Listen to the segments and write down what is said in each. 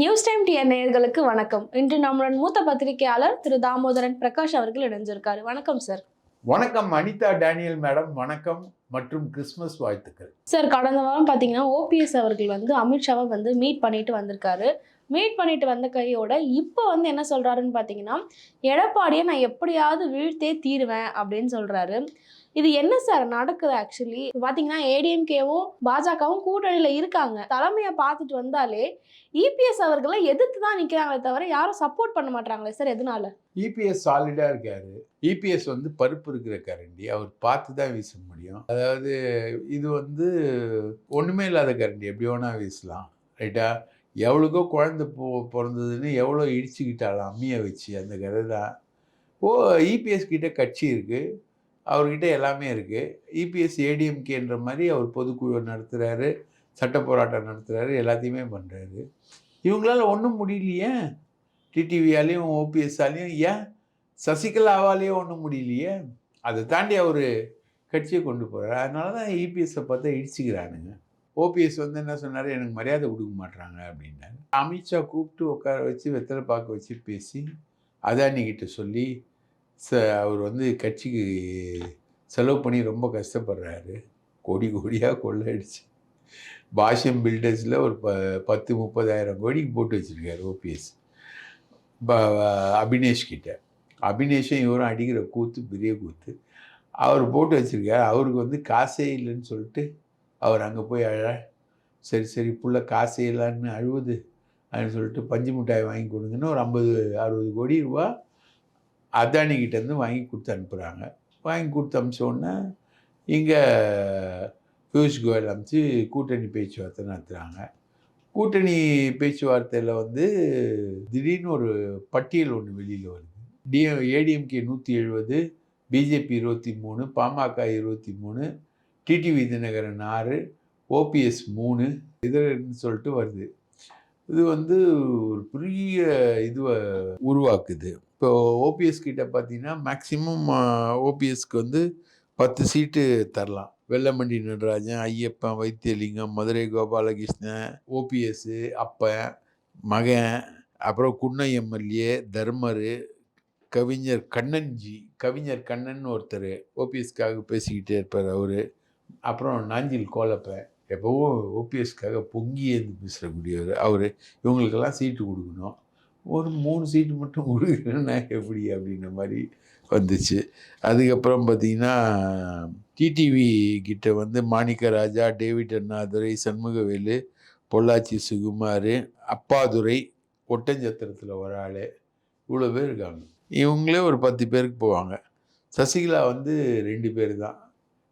News time TR நேயர்களுக்கு வணக்கம். இன்று நம்முடன் மூத்த பத்திரிகையாளர் திரு தாமோதரன் பிரகாஷ் அவர்கள் இணைஞ்சிருக்காரு. வணக்கம் சார். வணக்கம் அனிதா டேனியல் மேடம். வணக்கம் மற்றும் கிறிஸ்மஸ் வாழ்த்துக்கள். சார் கடந்த வாரம் பார்த்தீங்கன்னா ஓபிஎஸ் அவர்கள் வந்து அமித்ஷாவை வந்து மீட் பண்ணிட்டு வந்திருக்காரு. மீட் பண்ணிட்டு வந்த கையோட இப்போ வந்து என்ன சொல்றாருன்னு பார்த்தீங்கன்னா எடப்பாடியை நான் எப்படியாவது வீழ்த்தே தீருவேன் அப்படின்னு சொல்றாரு. இது என்ன சார் நடக்குது ஆக்சுவலி பார்த்தீங்கன்னா ஏடிஎம்கேவும் பாஜகவும் கூட்டணியில் இருக்காங்க. தலைமையை பார்த்துட்டு வந்தாலே இபிஎஸ் அவர்களை எதிர்த்து தான் நிற்கிறாங்களே தவிர யாரும் சப்போர்ட் பண்ண மாட்டாங்களே சார் எதனால? இபிஎஸ் சாலிடாக இருக்காரு. இபிஎஸ் வந்து பருப்பு இருக்கிற கரண்டி. அவர் பார்த்து தான் வீச முடியும். அதாவது இது வந்து ஒன்றுமே இல்லாத கரண்டி. எப்படி வேணா வீசலாம். ரைட்டா எவ்வளோக்கோ குழந்தை பொ பிறந்ததுன்னு எவ்வளோ இடிச்சுக்கிட்டாலும் அம்மியை வச்சு அந்த கதை தான். ஓ இபிஎஸ் கிட்ட கட்சி இருக்குது அவர்கிட்ட எல்லாமே இருக்குது இபிஎஸ் ஏடிஎம்கேன்ற மாதிரி அவர் பொதுக்குழு நடத்துகிறாரு சட்ட போராட்டம் நடத்துகிறாரு எல்லாத்தையுமே பண்ணுறாரு இவங்களால ஒன்றும் முடியலையே. டிடிவியாலேயும் ஓபிஎஸ்ஸாலேயும் ஏன்? சசிகலாவாலேயும் ஒன்றும் முடியலையே. அதை தாண்டி அவர் கட்சியை கொண்டு போகிறார் அதனால தான் இபிஎஸ்ஸை பார்த்தா இடிச்சுக்கிறானுங்க. ஓபிஎஸ் வந்து என்ன சொன்னார்? எனக்கு மரியாதை கொடுக்க மாட்டுறாங்க அப்படின்னாரு. அமித்ஷா கூப்பிட்டு உட்கார வச்சு வெத்தலை பார்க்க வச்சு பேசி அதானிக்கிட்ட சொல்லி ச அவர் வந்து கட்சிக்கு செலவு பண்ணி ரொம்ப கஷ்டப்படுறாரு. கோடி கோடியாக கொள்ளையடிச்சு. பாஷ்யம் பில்டர்ஸில் ஒரு ப பத்து முப்பதாயிரம் கோடிக்கு போட்டு வச்சுருக்காரு ஓபிஎஸ். அபினேஷ் கிட்ட. அபினேஷும் இவரும் அடிக்கிற கூத்து பெரிய கூத்து. அவர் போட்டு வச்சுருக்காரு. அவருக்கு வந்து காசே இல்லைன்னு சொல்லிட்டு அவர் அங்கே போய் அழ சரி சரி புள்ள காசே இல்லைன்னு அழுவுது அப்படின்னு சொல்லிட்டு பஞ்சு மிட்டாய் வாங்கி கொடுங்கன்னு ஒரு ஐம்பது அறுபது கோடி ரூபா அதானிக்கிட்டேருந்து வாங்கி கொடுத்து அனுப்புகிறாங்க வாங்கி கொடுத்து அனுப்பிச்சோடனே இங்கே பியூஷ் கோயல் அமைச்சு கூட்டணி பேச்சுவார்த்தை நடத்துகிறாங்க கூட்டணி பேச்சுவார்த்தையில் வந்து திடீர்னு ஒரு பட்டியல் ஒன்று வெளியில் வருது. டி ஏடிஎம்கே நூற்றி எழுபது பிஜேபி இருபத்தி மூணு பாமக இருபத்தி மூணு டிடிவி தினகரன் ஆறு ஓபிஎஸ் மூணு இதுன்னு சொல்லிட்டு வருது. இது வந்து ஒரு பெரிய இதுவை உருவாக்குது. இப்போ ஓபிஎஸ் கிட்ட பார்த்தீங்கன்னா மேக்சிமம் ஓபிஎஸ்க்கு வந்து பத்து சீட்டு தரலாம். வெள்ளமண்டி நடராஜன் ஐயப்பன் வைத்தியலிங்கம் மதுரை கோபாலகிருஷ்ணன் ஓபிஎஸ்ஸு அப்பன் மகன் அப்புறம் குன்னை எம்எல்ஏ தர்மர் கவிஞர் கண்ணன்ஜி கவிஞர் கண்ணன் ஒருத்தர் ஓபிஎஸ்க்காக பேசிக்கிட்டே இருப்பார் அவர். அப்புறம் நாஞ்சில் கோலப்பன் எப்போவும் ஓபிஎஸ்க்காக பொங்கி ஏந்து பேசுகிறக்கூடியவர் அவர். இவங்களுக்கெல்லாம் சீட்டு கொடுக்கணும். ஒரு மூணு சீட்டு மட்டும் கொடுக்குறேன்னா எப்படி அப்படின்ற மாதிரி வந்துச்சு. அதுக்கப்புறம் பார்த்தீங்கன்னா டிடிவி கிட்ட வந்து மாணிக்க ராஜா டேவிட் அண்ணாதுரை சண்முகவேலு பொள்ளாச்சி சுகுமார் அப்பாதுரை ஒட்டஞ்சத்திரத்தில் ஒரு ஆள் இவ்வளோ பேர் இருக்காங்க. இவங்களே ஒரு பத்து பேருக்கு போவாங்க. சசிகலா வந்து ரெண்டு பேர் தான்.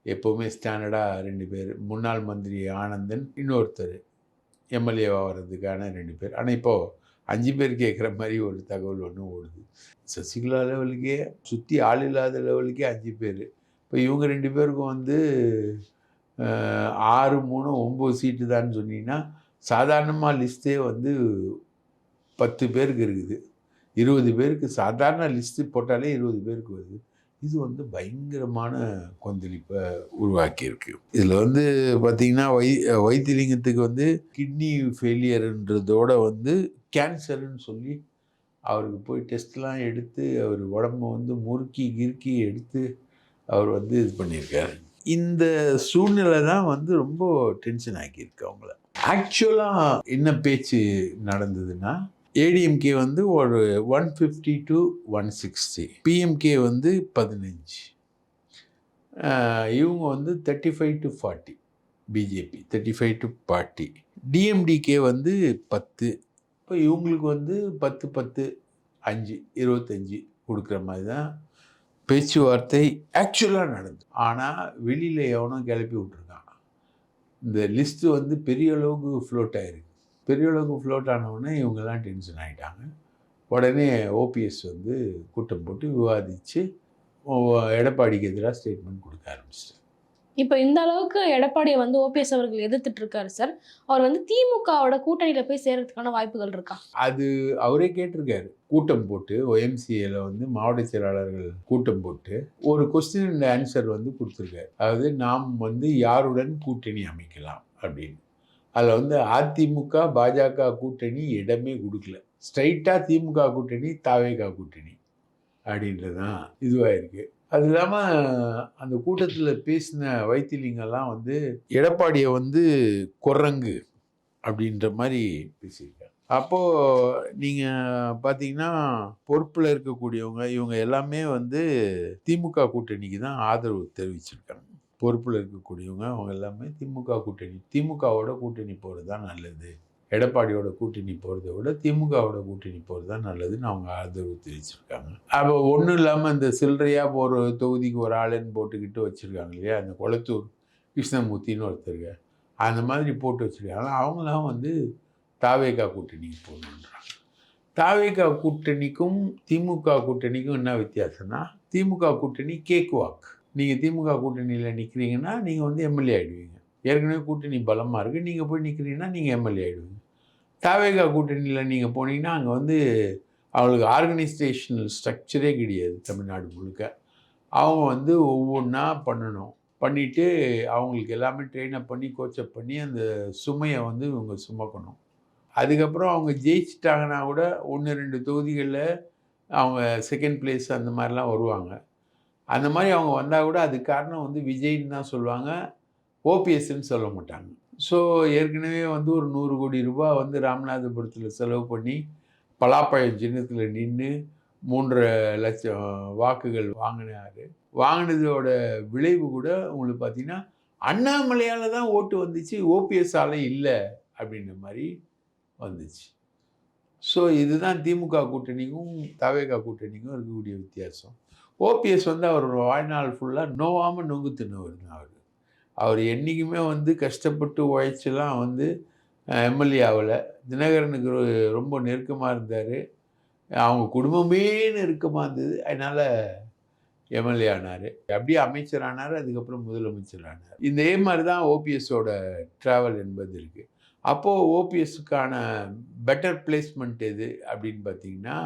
எப்போவுமே ஸ்டாண்டர்டாக ரெண்டு பேர். முன்னாள் மந்திரி ஆனந்தன் இன்னொருத்தர் எம்எல்ஏவாக வர்றதுக்கான ரெண்டு பேர். ஆனால் இப்போது அஞ்சு பேர் கேட்குற மாதிரி ஒரு தகவல் ஒன்று ஓடுது. சசிகலா லெவலுக்கே சுற்றி ஆள் இல்லாத லெவலுக்கே அஞ்சு பேர். இப்போ இவங்க ரெண்டு பேருக்கும் வந்து ஆறு மூணு ஒம்பது சீட்டு தான் சொன்னீங்கன்னா சாதாரணமாக லிஸ்ட்டே வந்து பத்து பேருக்கு இருக்குது. இருபது பேருக்கு சாதாரண லிஸ்ட்டு போட்டாலே இருபது பேருக்கு வருது. இது வந்து பயங்கரமான கொந்தளிப்பை உருவாக்கியிருக்கு. இதில் வந்து பார்த்திங்கன்னா வை வைத்தியலிங்கத்துக்கு வந்து கிட்னி ஃபெயிலியர்ன்றதோட வந்து கேன்சர்னு சொல்லி அவருக்கு போய் டெஸ்ட்லாம் எடுத்து அவர் உடம்ப வந்து முறுக்கி கிறுக்கி எடுத்து அவர் வந்து இது பண்ணியிருக்காரு. இந்த சூழ்நிலை தான் வந்து ரொம்ப டென்ஷன் ஆக்கியிருக்கு அவங்கள. ஆக்சுவலாக என்ன பேச்சு நடந்ததுன்னா ஏடிஎம்கே வந்து ஒரு one fifty to one sixty PMK வந்து பதினஞ்சு. இவங்க வந்து thirty five to forty BJP thirty five to forty DMDK வந்து பத்து. இப்போ இவங்களுக்கு வந்து பத்து பத்து அஞ்சு இருபத்தஞ்சி கொடுக்குற மாதிரி தான் பேச்சுவார்த்தை ஆக்சுவலாக நடந்தது. ஆனால் வெளியில் எவனும் கிளப்பி விட்ருக்கான் இந்த லிஸ்ட்டு வந்து பெரிய அளவுக்கு ஃப்ளோட் ஆகிருக்கு பெரிய அளவுக்கு ஃப்ளோட் ஆனவுடனே இவங்கெல்லாம் டென்ஷன் ஆகிட்டாங்க உடனே ஓபிஎஸ் வந்து கூட்டம் போட்டு விவாதித்து எடப்பாடிக்கு எதிராக ஸ்டேட்மெண்ட் கொடுக்க ஆரம்பிச்சிட்டாங்க. இப்போ இந்த அளவுக்கு எடப்பாடியை வந்து ஓபிஎஸ் அவர்கள் எதிர்த்துட்டு இருக்காரு சார் அவர் வந்து திமுகவோட கூட்டணியில போய் சேர்றதுக்கான வாய்ப்புகள் இருக்கா? அது அவரே கேட்டிருக்காரு. கூட்டம் போட்டு ஒஎம்சிஏல வந்து மாவட்ட செயலாளர்கள் கூட்டம் போட்டு ஒரு கொஸ்டின் அண்ட் ஆன்சர் வந்து கொடுத்துருக்காரு. அதாவது நாம் வந்து யாருடன் கூட்டணி அமைக்கலாம் அப்படின்னு. அதில் வந்து அதிமுக பாஜக கூட்டணி இடமே கொடுக்கல. ஸ்ட்ரைட்டாக திமுக கூட்டணி தாவேகா கூட்டணி அப்படின்றது தான் இதுவாக இருக்குது அது இல்லாமல் அந்த கூட்டத்தில் பேசின வைத்தியலிங்கெல்லாம் வந்து எடப்பாடியை வந்து குரங்கு அப்படின்ற மாதிரி பேசியிருக்காங்க. அப்போது நீங்கள் பார்த்தீங்கன்னா பொறுப்பில் இருக்கக்கூடியவங்க இவங்க எல்லாமே வந்து திமுக கூட்டணிக்கு தான் ஆதரவு தெரிவிச்சிருக்காங்க. பொறுப்பில் இருக்கக்கூடியவங்க அவங்க எல்லாமே திமுக கூட்டணி திமுகவோட கூட்டணி போகிறது தான் நல்லது. எடப்பாடியோட கூட்டணி போகிறத விட திமுகவோட கூட்டணி போகிறது தான் நல்லதுன்னு அவங்க ஆதரவு தெரிவிச்சிருக்காங்க. அப்போ ஒன்றும் இல்லாமல் இந்த சில்லறையாக ஒரு தொகுதிக்கு ஒரு ஆளுன்னு போட்டுக்கிட்டு வச்சுருக்காங்க இல்லையா? அந்த கொளத்தூர் கிருஷ்ணமூர்த்தின்னு ஒருத்தருங்க. அந்த மாதிரி போட்டு வச்சுருக்காங்க. அவங்களாம் வந்து தாவேகா கூட்டணிக்கு போகணுன்றாங்க. தாவேகா கூட்டணிக்கும் திமுக கூட்டணிக்கும் என்ன வித்தியாசம்னா திமுக கூட்டணி கேக் வாக் நீங்கள் திமுக கூட்டணியில் நிற்கிறீங்கன்னா நீங்கள் வந்து எம்எல்ஏ ஆகிடுவீங்க ஏற்கனவே கூட்டணி பலமாக இருக்குது நீங்கள் போய் நிற்கிறீங்கன்னா நீங்கள் எம்எல்ஏ ஆகிடுவீங்க தாவேகா கூட்டணியில் நீங்கள் போனீங்கன்னா அங்கே வந்து அவங்களுக்கு ஆர்கனைசேஷனல் ஸ்ட்ரக்சரே கிடையாது தமிழ்நாடு முழுக்க. அவங்க வந்து ஒவ்வொன்றா பண்ணணும். பண்ணிவிட்டு அவங்களுக்கு எல்லாமே ட்ரெயினப் பண்ணி கோச்சப் பண்ணி அந்த சுமையை வந்து இவங்க சுமக்கணும். அதுக்கப்புறம் அவங்க ஜெயிச்சிட்டாங்கன்னா கூட ஒன்று ரெண்டு தொகுதிகளில் அவங்க செகண்ட் பிளேஸ் அந்த மாதிரிலாம் வருவாங்க. அந்த மாதிரி அவங்க வந்தால் கூட அதுக்கு காரணம் வந்து விஜய்ன்னு தான் சொல்லுவாங்க. ஓபிஎஸ்ன்னு சொல்ல மாட்டாங்க. ஸோ ஏற்கனவே வந்து ஒரு நூறு கோடி ரூபாய் வந்து ராமநாதபுரத்தில் செலவு பண்ணி பலாப்பழம் சின்னத்தில் நின்று மூன்றரை லட்சம் வாக்குகள் வாங்கினார். வாங்கினதோட விளைவு கூட உங்களுக்கு பார்த்தீங்கன்னா அண்ணாமலையால் தான் ஓட்டு வந்துச்சு ஓபிஎஸ்ஸால் இல்லை அப்படின்ற மாதிரி வந்துச்சு. ஸோ இதுதான் திமுக கூட்டணிக்கும் தவேகா கூட்டணிக்கும் இருக்கக்கூடிய வித்தியாசம். ஓபிஎஸ் வந்து அவர் வாழ்நாள் ஃபுல்லாக நோவாமல் நொங்கு தின்னவர் தான் அவர் அவர் என்றைக்குமே வந்து கஷ்டப்பட்டு உழைச்சிலாம் வந்து எம்எல்ஏ ஆகலை. தினகரனுக்கு ரொம்ப நெருக்கமாக இருந்தார். அவங்க குடும்பமே நெருக்கமாக இருந்தது. அதனால் எம்எல்ஏ ஆனார். அப்படியே அமைச்சர் ஆனார். அதுக்கப்புறம் முதலமைச்சர் ஆனார். இதே மாதிரி தான் ஓபிஎஸோட ட்ராவல் என்பது இருக்குது அப்போது ஓபிஎஸ்க்கான பெட்டர் பிளேஸ்மெண்ட் எது அப்படின்னு பார்த்தீங்கன்னா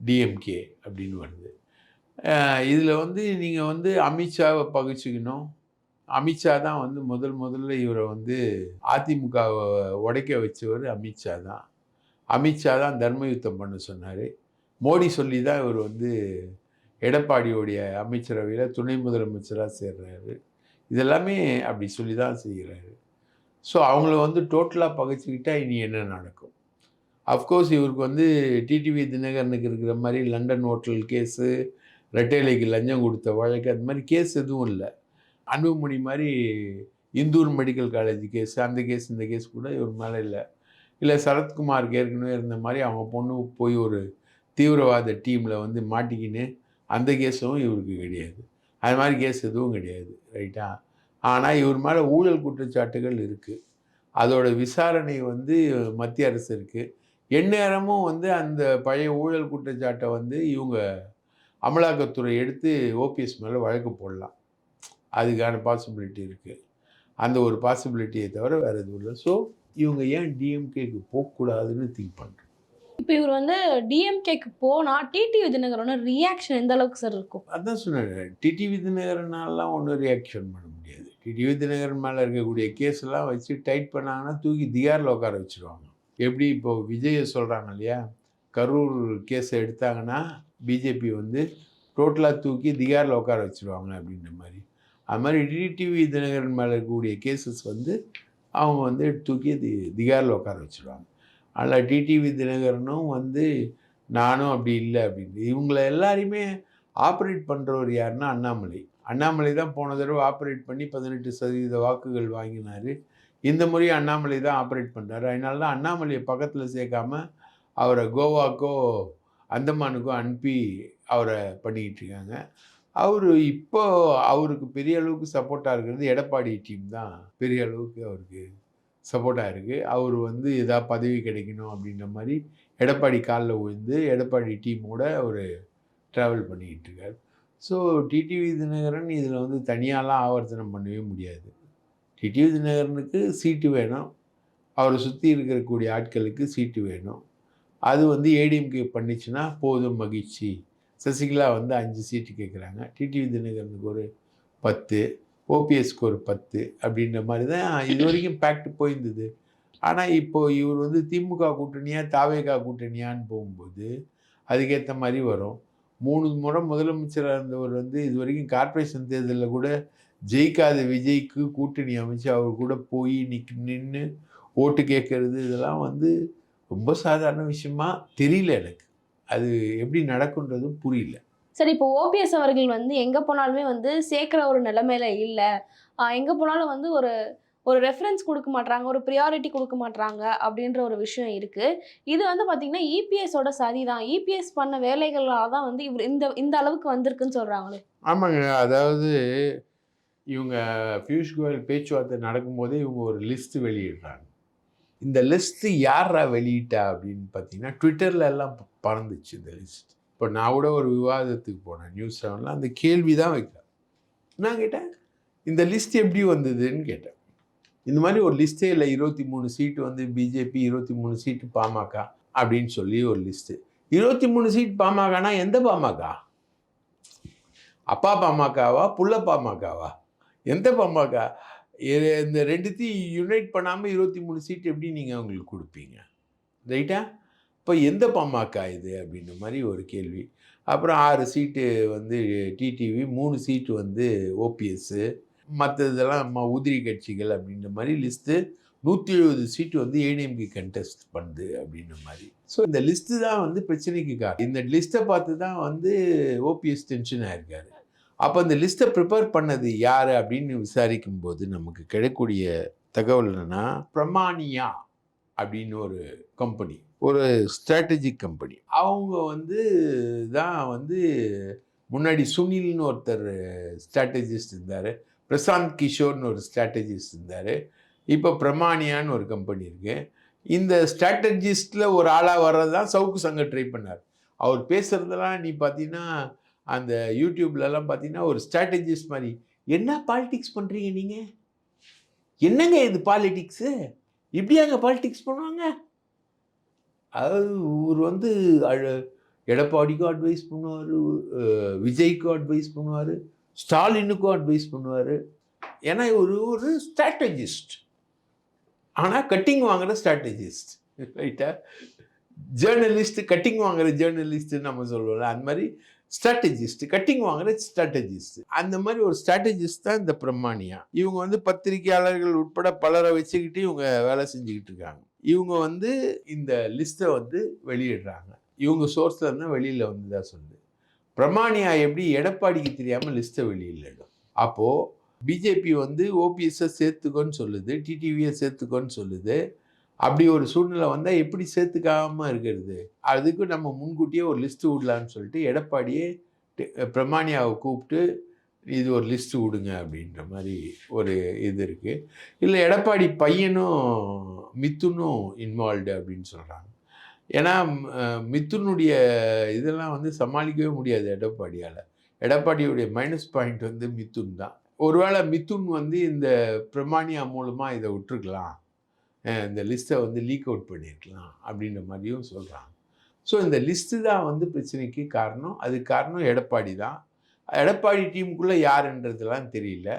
டிஎம்கே அப்படின்னு வருது. இதில் வந்து நீங்கள் வந்து அமித்ஷாவை பகிச்சுக்கணும். அமித்ஷா தான் வந்து முதல் முதல்ல இவரை வந்து அதிமுகவை உடைக்க வச்சவர் அமித்ஷா தான். அமித்ஷா தான் தர்ம யுத்தம் பண்ண சொன்னார். மோடி சொல்லி தான் இவர் வந்து எடப்பாடியோடைய அமைச்சரவையில் துணை முதலமைச்சராக சேர்றாரு. இதெல்லாமே அப்படி சொல்லி தான் செய்கிறாரு. ஸோ அவங்கள வந்து டோட்டலாக பகைச்சிக்கிட்டால் இனி என்ன நடக்கும்? அஃப்கோர்ஸ் இவருக்கு வந்து டிடிவி தினகரனுக்கு இருக்கிற மாதிரி லண்டன் ஹோட்டல் கேஸு ரெட்டைலைக்கு லஞ்சம் கொடுத்த வழக்கு அது மாதிரி கேஸ் எதுவும் இல்லை. அன்புமணி மாதிரி இந்தூர் மெடிக்கல் காலேஜ் கேஸ் அந்த கேஸ் இந்த கேஸ் கூட இவர் மேலே இல்லை. இல்லை சரத்குமாருக்கு ஏற்கனவே இருந்த மாதிரி அவங்க பொண்ணு போய் ஒரு தீவிரவாத டீமில் வந்து மாட்டிக்கின்னு அந்த கேஸும் இவருக்கு கிடையாது. அது மாதிரி கேஸ் எதுவும் கிடையாது ரைட்டா ஆனால் இவர் மேலே ஊழல் குற்றச்சாட்டுகள் இருக்குது அதோட விசாரணை வந்து மத்திய அரசு இருக்குது எந்நேரமும் வந்து அந்த பழைய ஊழல் குற்றச்சாட்டை வந்து இவங்க அமலாக்கத்துறை எடுத்து ஓபிஎஸ் மேலே வழக்கு போடலாம். அதுக்கான பாசிபிலிட்டி இருக்குது அந்த ஒரு பாசிபிலிட்டியை தவிர வேறு எதுவும் இல்லை. ஸோ இவங்க ஏன் டிஎம்கேக்கு போகக்கூடாதுன்னு திங்க் பண்ணுறேன் இப்போ இவர் வந்து டிஎம்கேக்கு போனா டிடிவி தினகரோட ரியாக்ஷன் எந்த அளவுக்கு சார் இருக்கும்? அதான் சொன்னேன். டிடிவி தினகரனாலாம் ஒன்றும் ரியாக்ஷன் பண்ண முடியாது. டிடிவி தினகரன் மேலே இருக்கக்கூடிய கேஸ் எல்லாம் வச்சு டைட் பண்ணாங்கன்னா தூக்கி திகாரில் உட்கார வச்சுருவாங்க. எப்படி இப்போ விஜயை சொல்கிறாங்க இல்லையா? கரூர் கேஸை எடுத்தாங்கன்னா பிஜேபி வந்து டோட்டலாக தூக்கி திகாரில் உட்கார வச்சுருவாங்க அப்படின்ற மாதிரி. அது மாதிரி டிடிவி தினகரன் மேலே இருக்கக்கூடிய கேசஸ் வந்து அவங்க வந்து தூக்கி தி திகாரில் உட்கார வச்சுருவாங்க. அதில் டிடிவி தினகரனும் வந்து நானும் அப்படி இல்லை அப்படின்னு இவங்கள எல்லாரையுமே ஆப்ரேட் பண்ணுறவர் யாருன்னா அண்ணாமலை. அண்ணாமலை தான் போன தடவை ஆப்ரேட் பண்ணி பதினெட்டு சதவீத வாக்குகள் வாங்கினார். இந்த முறையும் அண்ணாமலை தான் ஆப்ரேட் பண்ணுறாரு அதனால தான் அண்ணாமலையை பக்கத்தில் சேர்க்காம அவரை கோவாக்கோ அந்தமானுக்கோ அனுப்பி அவரை பண்ணிக்கிட்டு இருக்காங்க. அவர் இப்போ அவருக்கு பெரிய அளவுக்கு சப்போர்ட்டாக இருக்கிறது எடப்பாடி டீம் தான். பெரிய அளவுக்கு அவருக்கு சப்போர்ட்டாக இருக்குது அவர் வந்து எதாவது பதவி கிடைக்கணும் அப்படின்ற மாதிரி எடப்பாடி காலில் விழுந்து எடப்பாடி டீமோட அவர் ட்ராவல் பண்ணிக்கிட்டு இருக்கார். ஸோ டிடிவி தினகரன் இதில் வந்து தனியாலாம் ஆவர்த்தனம் பண்ணவே முடியாது. டிடிவி தினகரனுக்கு சீட்டு வேணும். அவரை சுற்றி இருக்கக்கூடிய ஆட்களுக்கு சீட்டு வேணும். அது வந்து ஏடிஎம்கே பண்ணிச்சுன்னா போதும் மகிழ்ச்சி. சசிகலா வந்து அஞ்சு சீட்டு கேட்குறாங்க டிடிவி தினகரனுக்கு ஒரு பத்து ஓபிஎஸ்க்கு ஒரு பத்து அப்படின்ற மாதிரி தான் இது வரைக்கும் பேக்ட் போயிருந்தது. ஆனால் இப்போது இவர் வந்து திமுக கூட்டணியா தாவேகா கூட்டணியான்னு போகும்போது அதுக்கேற்ற மாதிரி வரும். மூணு முறை முதலமைச்சராக இருந்தவர் வந்து இது வரைக்கும் கார்ப்பரேஷன் தேர்தலில் கூட ஜெயிக்காத விஜய்க்கு கூட்டணி அமைச்சு அவர் கூட போய் நிக் நின்று ஓட்டு கேட்கறது இதெல்லாம் வந்து ரொம்ப சாதாரண விஷயமா தெரியல எனக்கு. அது எப்படி நடக்குன்றதும் புரியல. சரி இப்போ ஓபிஎஸ் அவர்கள் வந்து எங்க போனாலுமே வந்து சேர்க்கிற ஒரு நிலைமையில இல்ல. எங்க போனாலும் வந்து ஒரு ஒரு ரெஃபரன்ஸ் கொடுக்க மாட்றாங்க ஒரு ப்ரியாரிட்டி கொடுக்க மாட்றாங்க அப்படின்ற ஒரு விஷயம் இருக்கு. இது வந்து பாத்தீங்கன்னா இபிஎஸோட சதி தான் இபிஎஸ் பண்ண வேலைகளால தான் வந்து இவர் இந்த இந்த அளவுக்கு வந்திருக்குன்னு சொல்றாங்களே. ஆமாங்க. அதாவது இவங்க பியூஷ் கோயல் பேச்சுவார்த்தை நடக்கும்போதே இவங்க ஒரு லிஸ்ட் வெளியிடுறாங்க. இந்த லிஸ்ட்டு யாரா வெளியிட்டா அப்படின்னு பார்த்தீங்கன்னா ட்விட்டர்ல எல்லாம் பறந்துச்சு இந்த லிஸ்ட் இப்போ நான் கூட ஒரு விவாதத்துக்கு போனேன் நியூஸ் செவனில் அந்த கேள்வி தான் வைக்கிறேன் நான் கேட்டேன் இந்த லிஸ்ட் எப்படி வந்ததுன்னு கேட்டேன். இந்த மாதிரி ஒரு லிஸ்ட்டே இல்லை இருபத்தி மூணு சீட்டு வந்து பிஜேபி இருபத்தி மூணு சீட்டு பாமக அப்படின்னு சொல்லி ஒரு லிஸ்ட்டு இருபத்தி மூணு சீட் பாமகனா எந்த பாமக? அப்பா பாமகவா புள்ள பாமகவா? எந்த பாமக? இந்த ரெண்டுத்தையும் யுனைட் பண்ணாமல் இருபத்தி மூணு சீட் எப்படி நீங்கள் அவங்களுக்கு கொடுப்பீங்க? ரைட்டா இப்போ எந்த பாமக இது? அப்படின்ற மாதிரி ஒரு கேள்வி. அப்புறம் ஆறு சீட்டு வந்து டிடிவி மூணு சீட்டு வந்து ஓபிஎஸ்ஸு மற்றதெல்லாம் ம- உதிரி கட்சிகள் அப்படின்ற மாதிரி லிஸ்ட்டு. நூற்றி எழுபது சீட்டு வந்து ஏடிஎம்கே கண்டெஸ்ட் பண்ணுது அப்படின்ற மாதிரி. ஸோ இந்த லிஸ்ட்டு தான் வந்து பிரச்சனைக்கு காரணம். இந்த லிஸ்ட்டை பார்த்து தான் வந்து ஓபிஎஸ் டென்ஷன் ஆகிருக்காரு அப்போ இந்த லிஸ்ட்டை ப்ரிப்பேர் பண்ணது யார் அப்படின்னு விசாரிக்கும் போது நமக்கு கிடைக்கக்கூடிய தகவல் என்னன்னா பிரமானியா அப்படின்னு ஒரு கம்பெனி ஒரு ஸ்ட்ராட்டஜிக் கம்பெனி அவங்க வந்து தான் வந்து முன்னாடி சுனில்னு ஒருத்தர் ஸ்ட்ராட்டஜிஸ்ட் இருந்தார். பிரசாந்த் கிஷோர்னு ஒரு ஸ்ட்ராட்டஜிஸ்ட் இருந்தார். இப்போ பிரமானியான்னு ஒரு கம்பெனி இருக்குது இந்த ஸ்ட்ராட்டஜிஸ்டில் ஒரு ஆளாக வர்றது தான் சவுக்கு சங்க ட்ரை பண்ணார். அவர் பேசுகிறதெல்லாம் நீ பார்த்தீங்கன்னா அந்த யூடியூப்லலாம் பார்த்தீங்கன்னா ஒரு ஸ்ட்ராட்டஜிஸ்ட் மாதிரி என்ன பாலிடிக்ஸ் பண்ணுறீங்க நீங்கள் என்னங்க இது இப்படி இப்படியாங்க பாலிடிக்ஸ் பண்ணுவாங்க? அதாவது இவர் வந்து அழ- எடப்பாடிக்கும் அட்வைஸ் பண்ணுவார் விஜய்க்கும் அட்வைஸ் பண்ணுவார் ஸ்டாலினுக்கும் அட்வைஸ் பண்ணுவார். ஏன்னா ஒரு ஒரு ஸ்ட்ராட்டஜிஸ்ட் ஆனால் கட்டிங் வாங்குற ஸ்ட்ராட்டஜிஸ்ட் ரைட்டா ஜேர்னலிஸ்ட் கட்டிங் வாங்குற ஜேர்னலிஸ்ட்டுன்னு நம்ம சொல்லுவோம்ல. அந்த மாதிரி ஸ்ட்ராட்டஜிஸ்ட் கட்டிங் வாங்குற ஸ்ட்ராட்டஜிஸ்ட் அந்த மாதிரி ஒரு ஸ்ட்ராட்டஜிஸ்ட் தான் இந்த பிரமாணியா இவங்க வந்து பத்திரிகையாளர்கள் உட்பட பலரை வச்சுக்கிட்டு இவங்க வேலை செஞ்சுக்கிட்டு இருக்காங்க. இவங்க வந்து இந்த லிஸ்ட்டை வந்து வெளியிடுறாங்க. இவங்க சோர்ஸ்ல இருந்தால் வெளியில் வந்ததா சொல்லுது. பிரமாணியா எப்படி எடப்பாடிக்கு தெரியாமல் லிஸ்ட்டை வெளியிடணும்? அப்போது பிஜேபி வந்து ஓபிஎஸ்ஸை சேர்த்துக்கோன்னு சொல்லுது டிடிவியை சேர்த்துக்கோன்னு சொல்லுது. அப்படி ஒரு சூழ்நிலை வந்தால் எப்படி சேர்த்துக்காமல் இருக்கிறது? அதுக்கு நம்ம முன்கூட்டியே ஒரு லிஸ்ட்டு விடலான்னு சொல்லிட்டு எடப்பாடியே டி- பிரமாணியாவை கூப்பிட்டு இது ஒரு லிஸ்ட்டு விடுங்க அப்படின்ற மாதிரி ஒரு இது இருக்குது இல்லை எடப்பாடி பையனும் மித்துனும் இன்வால்வ்டு அப்படின்னு சொல்கிறாங்க ஏன்னா மித்துனுடைய இதெல்லாம் வந்து சமாளிக்கவே முடியாது எடப்பாடியால். எடப்பாடியுடைய மைனஸ் பாயிண்ட் வந்து மித்துன் தான். ஒருவேளை மித்துன் வந்து இந்த பிரமாணியா மூலமாக இதை விட்டுருக்கலாம். இந்த லிஸ்ட்டை வந்து லீக் அவுட் பண்ணியிருக்கலாம் அப்படின்ற மாதிரியும் சொல்கிறாங்க ஸோ இந்த லிஸ்ட்டு தான் வந்து பிரச்சனைக்கு காரணம். அதுக்கு காரணம் எடப்பாடி தான். எடப்பாடி டீமுக்குள்ளே யாருன்றதெல்லாம் தெரியல.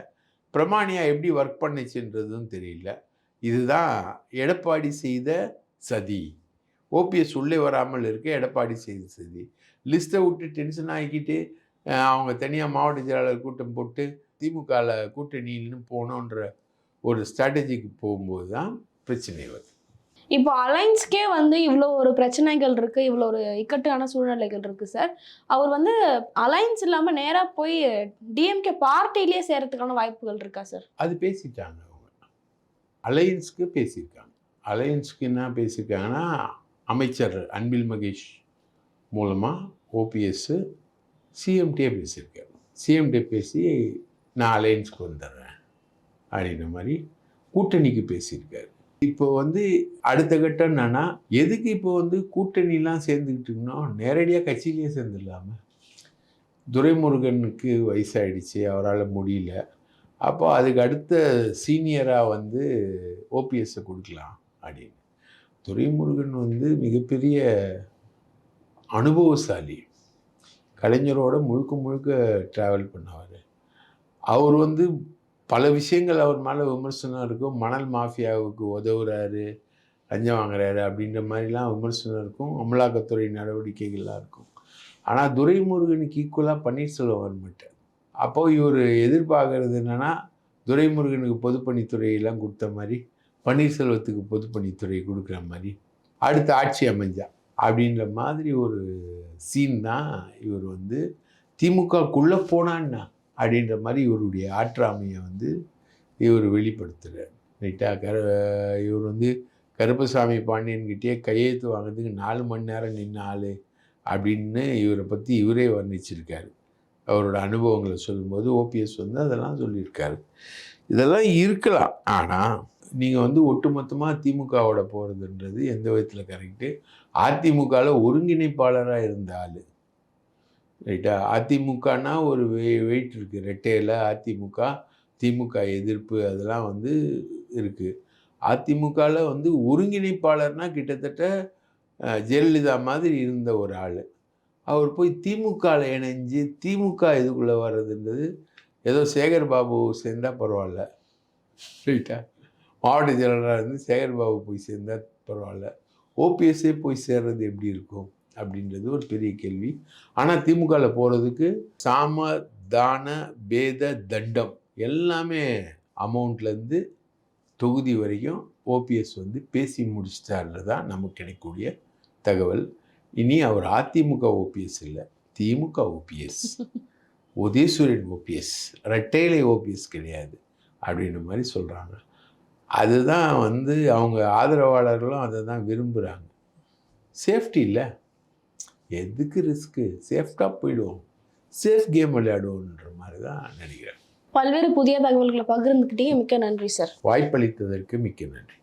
பிரமாணியா எப்படி ஒர்க் பண்ணுச்சுன்றதும் தெரியல. இதுதான் எடப்பாடி செய்த சதி. ஓபிஎஸ் உள்ளே வராமல் இருக்க எடப்பாடி செய்த சதி. லிஸ்ட்டை விட்டு டென்ஷன் ஆகிக்கிட்டு அவங்க தனியாக மாவட்ட செயலாளர் கூட்டம் போட்டு திமுகவில் கூட்டணின்னு போகணுன்ற ஒரு ஸ்ட்ராட்டஜிக்கு போகும்போது தான் பிரச்சனை வருது இப்போ அலைன்ஸ்க்கே வந்து இவ்வளோ ஒரு பிரச்சனைகள் இருக்கு இவ்வளோ ஒரு இக்கட்டான சூழ்நிலைகள் இருக்கு சார். அவர் வந்து அலைன்ஸ் இல்லாம நேரா போய் டிஎம்கே பார்ட்டிலேயே சேரத்துக்கான வாய்ப்புகள் இருக்கா சார்? அது பேசிட்டாங்க அவங்க. அலையன்ஸ்க்கு பேசியிருக்காங்க. அலையன்ஸ்க்கு என்ன பேசியிருக்காங்கன்னா அமைச்சர் அன்பில் மகேஷ் மூலமாக ஓபிஎஸ்ஸு சிஎம்டியே பேசியிருக்காரு. சிஎம்டி பேசி நான் அலையன்ஸ்க்கு வந்துடுறேன். அப்படின்ற மாதிரி கூட்டணிக்கு பேசியிருக்காரு. இப்போ வந்து அடுத்த கட்டம் என்னன்னா எதுக்கு இப்போ வந்து கூட்டணிலாம் சேர்ந்துக்கிட்டோம்னா நேரடியாக கட்சியிலேயே சேர்ந்துடலாம. துரைமுருகனுக்கு வயசாயிடுச்சு அவரால் முடியல. அப்போ அதுக்கு அடுத்த சீனியராக வந்து ஓபிஎஸ்ஸை கொடுக்கலாம் அப்படின்னு. துரைமுருகன் வந்து மிகப்பெரிய அனுபவசாலி. கலைஞரோட முழுக்க முழுக்க ட்ராவல் பண்ணவர். அவர் வந்து பல விஷயங்கள் அவர் மேலே விமர்சனம் இருக்கும். மணல் மாஃபியாவுக்கு உதவுறாரு லஞ்சம் வாங்குறாரு அப்படின்ற மாதிரிலாம் விமர்சனம் இருக்கும். அமலாக்கத்துறை நடவடிக்கைகள்லாம் இருக்கும். ஆனால் துரைமுருகனுக்கு ஈக்குவலாக பன்னீர்செல்வம் வர அப்போது இவர் எதிர்பார்க்கறது என்னென்னா துரைமுருகனுக்கு பொதுப்பணித்துறையெல்லாம் கொடுத்த மாதிரி பன்னீர்செல்வத்துக்கு பொதுப்பணித்துறை கொடுக்குற மாதிரி அடுத்த ஆட்சி அமைஞ்சா அப்படின்ற மாதிரி ஒரு சீன் தான் இவர் வந்து திமுகக்குள்ளே போனான்னா. அப்படின்ற மாதிரி இவருடைய ஆற்றாமையை வந்து இவர் வெளிப்படுத்துகிறார் ரைட்டாக கரு இவர் வந்து கருப்பசாமி பாண்டியன்கிட்டே கையெழுத்து வாங்குறதுக்கு நாலு மணி நேரம் நின்ன ஆள் அப்படின்னு இவரை பற்றி இவரே வர்ணிச்சிருக்காரு. அவரோட அனுபவங்களை சொல்லும்போது ஓபிஎஸ் வந்து அதெல்லாம் சொல்லியிருக்காரு. இதெல்லாம் இருக்கலாம். ஆனால் நீங்கள் வந்து ஒட்டுமொத்தமாக திமுகவோட போகிறதுன்றது எந்த விதத்தில் கரெக்டு அதிமுகவில் ஒருங்கிணைப்பாளராக இருந்த ஆள். ரைட்டா? அதிமுகனா ஒரு வெ வெயிட் இருக்குது ரெட்டையில் அதிமுக திமுக எதிர்ப்பு அதெல்லாம் வந்து இருக்குது அதிமுகவில் வந்து ஒருங்கிணைப்பாளர்னால் கிட்டத்தட்ட ஜெயலலிதா மாதிரி இருந்த ஒரு ஆள். அவர் போய் திமுகவில் இணைஞ்சு திமுக இதுக்குள்ளே வர்றதுன்றது ஏதோ சேகர் பாபு சேர்ந்தால் பரவாயில்ல. ரைட்டா? மாவட்ட செயலராக இருந்து சேகர் பாபு போய் சேர்ந்தால் பரவாயில்ல. ஓபிஎஸ்ஸே போய் சேர்றது எப்படி இருக்கும்? அப்படின்றது ஒரு பெரிய கேள்வி. ஆனால் திமுகவில் போகிறதுக்கு சாம தான பேத தண்டம் எல்லாமே அமௌண்ட்லேருந்து தொகுதி வரைக்கும் ஓபிஎஸ் வந்து பேசி முடிச்சிட்டாருல தான் நமக்கு கிடைக்கக்கூடிய தகவல். இனி அவர் அதிமுக ஓபிஎஸ் இல்லை திமுக ஓபிஎஸ் உதயசூரியன் ஓபிஎஸ் ரெட்டையிலை ஓபிஎஸ் கிடையாது அப்படின்ற மாதிரி சொல்கிறாங்க அதுதான் வந்து அவங்க ஆதரவாளர்களும் அதை தான் விரும்புகிறாங்க சேஃப்டி இல்லை. எதுக்கு ரிஸ்க்கு சேஃப்டாக போயிடுவோம். சேஃப் கேம் விளையாடுவோன்ற மாதிரி தான் நினைக்கிறேன். பல்வேறு புதிய தகவல்களை பகிர்ந்துக்கிட்டே மிக்க நன்றி சார் வாய்ப்பளித்ததற்கு மிக்க நன்றி.